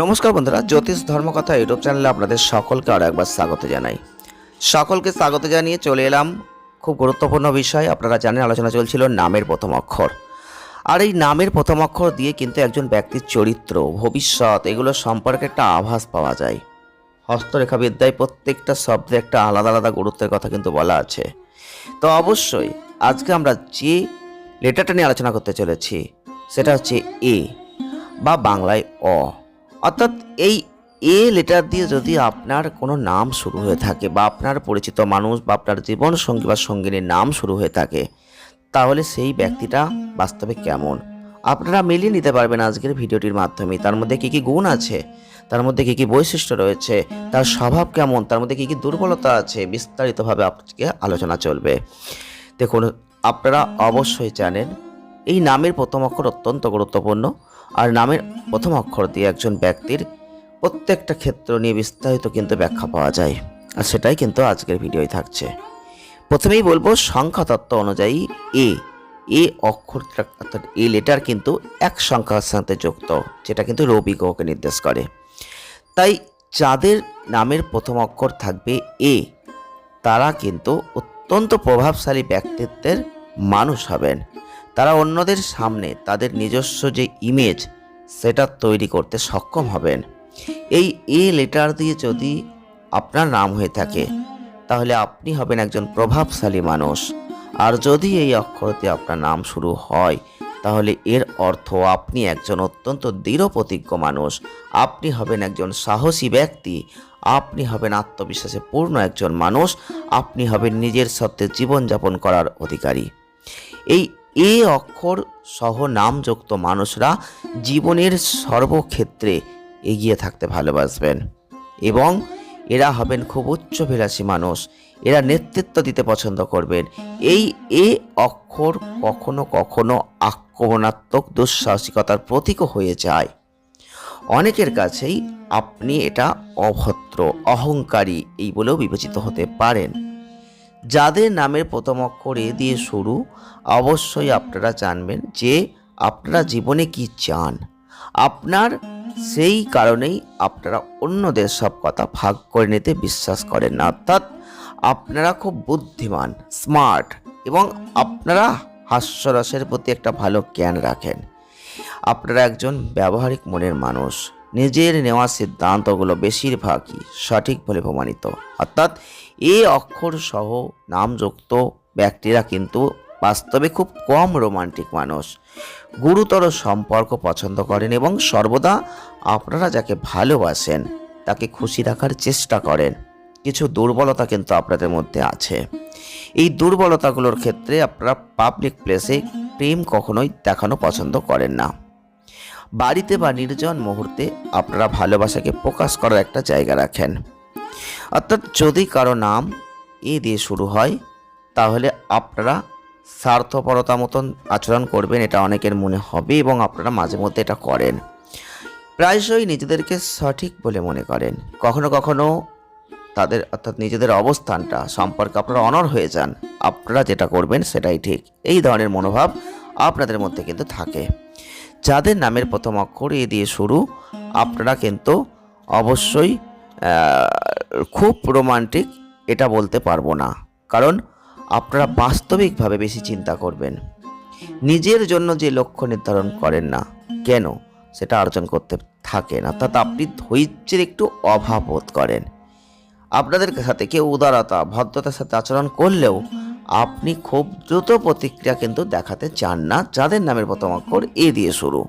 নমস্কার বন্ধুরা, জ্যোতিষ ধর্মকথা ইউটিউব চ্যানেলে আপনাদের সকলকে আরও একবার স্বাগত জানাই। সকলকে স্বাগত জানিয়ে চলে এলাম খুব গুরুত্বপূর্ণ বিষয়, আপনারা জানেন আলোচনা চলছিল নামের প্রথম অক্ষর। আর এই নামের প্রথম অক্ষর দিয়ে কিন্তু একজন ব্যক্তির চরিত্র, ভবিষ্যৎ, এগুলো সম্পর্কে একটা আভাস পাওয়া যায়। হস্তরেখা বিদ্যায় প্রত্যেকটা শব্দে একটা আলাদা আলাদা গুরুত্বের কথা কিন্তু বলা আছে। তো অবশ্যই আজকে আমরা যে লেটারটা নিয়ে আলোচনা করতে চলেছি, সেটা হচ্ছে এ বা বাংলায় অ। অর্থাৎ এই এ লেটার দিয়ে যদি আপনার কোনো নাম শুরু হয়ে থাকে বা আপনার পরিচিত মানুষ বা আপনার জীবন সঙ্গী বা সঙ্গিনীর নাম শুরু হয়ে থাকে, তাহলে সেই ব্যক্তিটা বাস্তবে কেমন? আপনারা মিলিয়ে নিতে পারবেন আজকের ভিডিওটির মাধ্যমে। তার মধ্যে কী কী গুণ আছে? তার মধ্যে কী কী বৈশিষ্ট্য রয়েছে? তার স্বভাব কেমন? তার মধ্যে কী কী দুর্বলতা আছে? বিস্তারিতভাবে আজকে আলোচনা চলবে। দেখুন, আপনারা অবশ্যই জানেন, এই নামের প্রথম অক্ষর অত্যন্ত গুরুত্বপূর্ণ। আর নামের প্রথম অক্ষর দিয়ে একজন ব্যক্তির প্রত্যেকটা ক্ষেত্র নিয়ে বিস্তারিত কিন্তু ব্যাখ্যা পাওয়া যায়। আর সেটাই কিন্তু আজকের ভিডিওয় থাকছে। প্রথমেই বলব সংখ্যা তত্ত্ব অনুযায়ী এ এ অক্ষরটা অর্থাৎ এ লেটার কিন্তু এক সংখ্যার সাথে যুক্ত, যেটা কিন্তু রবি গ্রহকে নির্দেশ করে। তাই যাদের নামের প্রথম অক্ষর থাকবে এ তারা কিন্তু অত্যন্ত প্রভাবশালী ব্যক্তিত্বের মানুষ হবেন। তারা অন্যদের সামনে তাদের নিজস্ব যে ইমেজ সেটা তৈরি করতে সক্ষম হবেন। এই এ লেটার দিয়ে যদি আপনার নাম হয়ে থাকে, তাহলে আপনি হবেন একজন প্রভাবশালী মানুষ। আর যদি এই অক্ষর দিয়ে আপনার নাম শুরু হয়, তাহলে এর অর্থ আপনি একজন অত্যন্ত দৃঢ় প্রতিজ্ঞ মানুষ। আপনি হবেন একজন সাহসী ব্যক্তি। আপনি হবেন আত্মবিশ্বাসে পূর্ণ একজন মানুষ। আপনি হবেন নিজের সত্ত্বে জীবনযাপন করার অধিকারী। এই এ অক্ষর সহ নামযুক্ত মানুষরা জীবনের সর্বক্ষেত্রে এগিয়ে থাকতে ভালোবাসবেন। এবং এরা হবেন খুব উচ্চভিলাষী মানুষ। এরা নেতৃত্ব দিতে পছন্দ করবেন। এই এ অক্ষর কখনো কখনো আক্রমণাত্মক দুঃসাহসিকতার প্রতীকও হয়ে যায়। অনেকের কাছেই আপনি এটা অভদ্র, অহংকারী এই বলেও বিবেচিত হতে পারেন। যাদের নামের প্রথম অক্ষর দিয়ে শুরু, অবশ্যই আপনারা জানবেন যে আপনারা জীবনে কি চান। আপনার সেই কারণেই আপনারা অন্যদের সব কথা ভাগ করে নিতে বিশ্বাস করেন না। অর্থাৎ আপনারা খুব বুদ্ধিমান স্মার্ট এবং আপনারা হাস্যরসের প্রতি একটা ভালো জ্ঞান রাখেন। আপনারা একজন ব্যবহারিক মনের মানুষ। নিজের নেওয়া সিদ্ধান্তগুলো বেশিরভাগই সঠিক বলে প্রমাণিত। অর্থাৎ এ অক্ষর সহ নামযুক্ত ব্যক্তিরা কিন্তু বাস্তবে খুব কম রোমান্টিক মানুষ। গুরুতর সম্পর্ক পছন্দ করেন এবং সর্বদা আপনারা যাকে ভালোবাসেন, তাকে খুশি রাখার চেষ্টা করেন। কিছু দুর্বলতা কিন্তু আপনাদের মধ্যে আছে। এই দুর্বলতাগুলোর ক্ষেত্রে আপনারা পাবলিক প্লেসে প্রেম কখনোই দেখানো পছন্দ করেন না। বাড়িতে বা নির্জন মুহূর্তে আপনারা ভালোবাসাকে প্রকাশ করার একটা জায়গা রাখেন। অর্থাৎ যদি কারও নাম এ দিয়ে শুরু হয়, তাহলে আপনারা স্বার্থপরতা মতন আচরণ করবেন, এটা অনেকের মনে হবে এবং আপনারা মাঝে মধ্যে এটা করেন। প্রায়শই নিজেদেরকে সঠিক বলে মনে করেন। কখনো কখনো তাদের, অর্থাৎ নিজেদের অবস্থানটা, সম্পর্কে আপনারা অনর হয়ে যান। আপনারা যেটা করবেন সেটাই ঠিক। এই ধরনের মনোভাব আপনাদের মধ্যে কিন্তু থাকে। যাদের নামের প্রথম অক্ষর এ দিয়ে শুরু, আপনারা কিন্তু অবশ্যই খুব রোমান্টিক এটা বলতে পারব না। কারণ আপনারা বাস্তবিকভাবে বেশি চিন্তা করবেন। নিজের জন্য যে লক্ষ্য নির্ধারণ করেন না, কেন? সেটা অর্জন করতে থাকেন। অর্থাৎ আপনি ধৈর্যের একটু অভাব বোধ করেন। আপনাদের সাথে কেউ উদারতা, ভদ্রতার সাথে আচরণ করলেও আপনি খুব দ্রুত প্রতিক্রিয়া কিন্তু দেখাতে চান না। যাদের নামের প্রথম অক্ষর এ দিয়ে শুরু।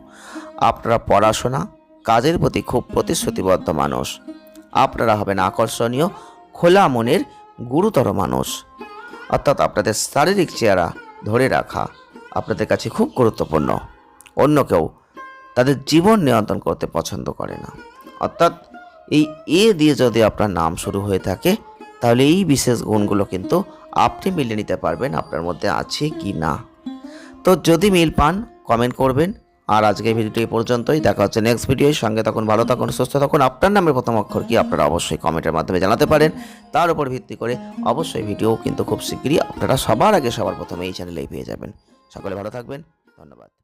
আপনারা পড়াশোনা, কাজের প্রতি খুব প্রতিশ্রুতিবদ্ধ মানুষ। আপনারা হবেন আকর্ষণীয়, খোলা মনের গুরুতর মানুষ। অর্থাৎ আপনাদের শারীরিক চেহারা ধরে রাখা আপনাদের কাছে খুব গুরুত্বপূর্ণ। অন্য কেউ তাদের জীবন নিয়ন্ত্রণ করতে পছন্দ করে না। অর্থাৎ এই এ দিয়ে যদি আপনার নাম শুরু হয়ে থাকে, তাহলে এই বিশেষ গুণগুলো কিন্তু আপনি মিলে নিতে পারবেন আপনার মধ্যে আছে কি না। তো যদি মিল পান কমেন্ট করবেন। আর আজকের ভিডিওটি এই পর্যন্তই। দেখা হচ্ছে নেক্সট ভিডিওর সঙ্গে তখন ভালো থাকুন, সুস্থ থাকুন। আপনার নামে প্রথম অক্ষর কি আপনারা অবশ্যই কমেন্টের মাধ্যমে জানাতে পারেন। তার উপর ভিত্তি করে অবশ্যই ভিডিও কিন্তু খুব শীঘ্রই আপনারা সবার আগে সবার প্রথমে এই চ্যানেলেই পেয়ে যাবেন। সকলে ভালো থাকবেন। ধন্যবাদ।